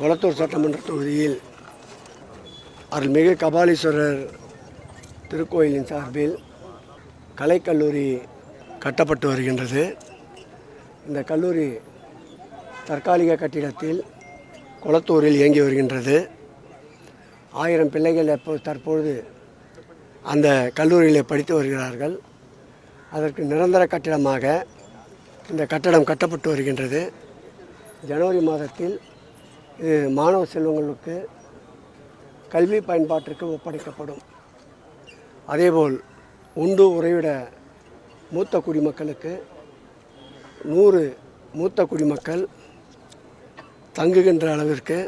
கொளத்தூர் சட்டமன்ற தொகுதியில் அருள்மிகு கபாலீஸ்வரர் திருக்கோயிலின் சார்பில் கலைக்கல்லூரி கட்டப்பட்டு வருகின்றது. இந்த கல்லூரி தற்காலிக கட்டிடத்தில் குளத்தூரில் இயங்கி வருகின்றது. ஆயிரம் பிள்ளைகள் எப்போ தற்பொழுது அந்த கல்லூரியில் படித்து வருகிறார்கள். அதற்கு நிரந்தர கட்டிடமாக இந்த கட்டடம் கட்டப்பட்டு வருகின்றது. ஜனவரி மாதத்தில் இது மாணவ செல்வங்களுக்கு கல்வி பயன்பாட்டிற்கு ஒப்படைக்கப்படும். அதேபோல் உண்டு உறைவிட மூத்த குடிமக்களுக்கு நூறு மூத்த குடிமக்கள் தங்குகின்ற அளவிற்கு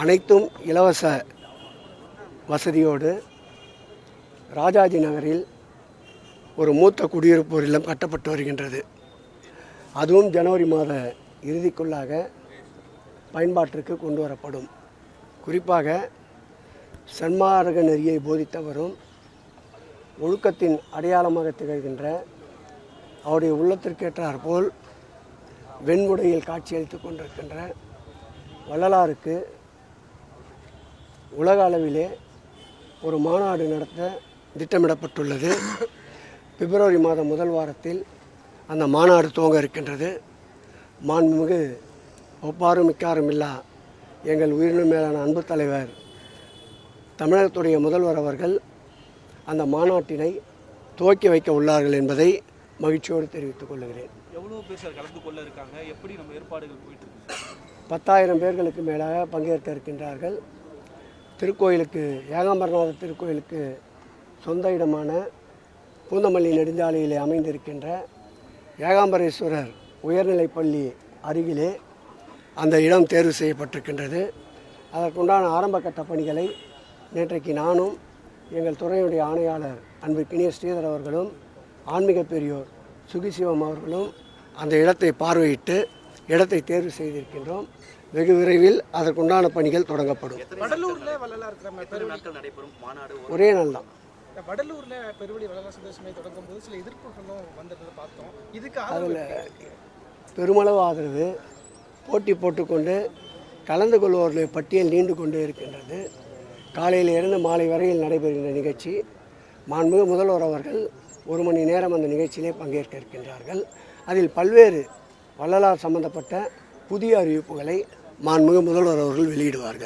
அனைத்தும் இலவச வசதியோடு ராஜாஜி நகரில் ஒரு மூத்த குடியிருப்போர் இல்லம் கட்டப்பட்டு வருகின்றது. அதுவும் ஜனவரி மாத இறுதிக்குள்ளாக பயன்பாட்டிற்கு கொண்டு வரப்படும். குறிப்பாக சன்மார்க நெறியை போதித்தவரும் ஒழுக்கத்தின் அடையாளமாக திகழ்கின்ற அவருடைய உள்ளத்திற்கேற்றார் போல் வெண்முடையில் காட்சியளித்து கொண்டிருக்கின்ற வள்ளலாருக்கு உலக அளவிலே ஒரு மாநாடு நடத்த திட்டமிடப்பட்டுள்ளது. பிப்ரவரி மாதம் முதல் வாரத்தில் அந்த மாநாடு துவங்க இருக்கின்றது. மாண்புமிகு ஒப்பாரும் மிக்காரும் இல்லா. எங்கள் உயிரினும் மேலான அன்பு தலைவர் தமிழகத்துடைய முதல்வர் அவர்கள் அந்த மாநாட்டினை துவக்கி வைக்க உள்ளார்கள் என்பதை மகிழ்ச்சியோடு தெரிவித்துக் கொள்கிறேன். எவ்வளோ பேர் சார் கலந்து கொள்ள இருக்காங்க? எப்படி நம்ம ஏற்பாடுகள் போயிட்டு? பத்தாயிரம் பேர்களுக்கு மேலாக பங்கேற்க இருக்கின்றார்கள். திருக்கோயிலுக்கு ஏகாம்பரநாத திருக்கோயிலுக்கு சொந்த இடமான பூந்தமல்லி நெடுஞ்சாலையிலே அமைந்திருக்கின்ற ஏகாம்பரேஸ்வரர் உயர்நிலைப் பள்ளி அருகிலே அந்த இடம் தேர்வு செய்யப்பட்டிருக்கின்றது. அதற்குண்டான ஆரம்ப கட்ட பணிகளை நேற்றைக்கு நானும் எங்கள் துறையுடைய ஆணையாளர் அன்பிற்கினிய ஸ்ரீதர் அவர்களும் ஆன்மீக பெரியோர் சுகிசிவம் அவர்களும் அந்த இடத்தை பார்வையிட்டு இடத்தை தேர்வு செய்திருக்கின்றோம். வெகு விரைவில் அதற்குண்டான பணிகள் தொடங்கப்படும். வடலூர்ல வள்ளலார் கிராம பெருவழி நாட்கள் நடைபெறும்? மாநாடு ஒரே நாள் தான். வடலூர்ல பெருவழி வள்ளலார் சந்தோஷமே தொடங்கும் போது சில எதிர்ப்புகளும் வந்ததை பார்த்தோம். இதுக்கு அதில் பெருமளவு ஆதரவு. போட்டி போட்டுக்கொண்டு கலந்து கொள்வோருடைய பட்டியல் நீண்டு கொண்டே இருக்கின்றது. காலையில் இருந்து மாலை வரையில் நடைபெறுகின்ற நிகழ்ச்சி. மாண்புமிகு முதல்வர் அவர்கள் ஒரு மணி நேரம் அந்த நிகழ்ச்சியிலே பங்கேற்க இருக்கின்றார்கள். அதில் பல்வேறு வள்ளலார் சம்பந்தப்பட்ட புதிய அறிவிப்புகளை மாண்புமிகு முதல்வர் அவர்கள் வெளியிடுவார்கள்.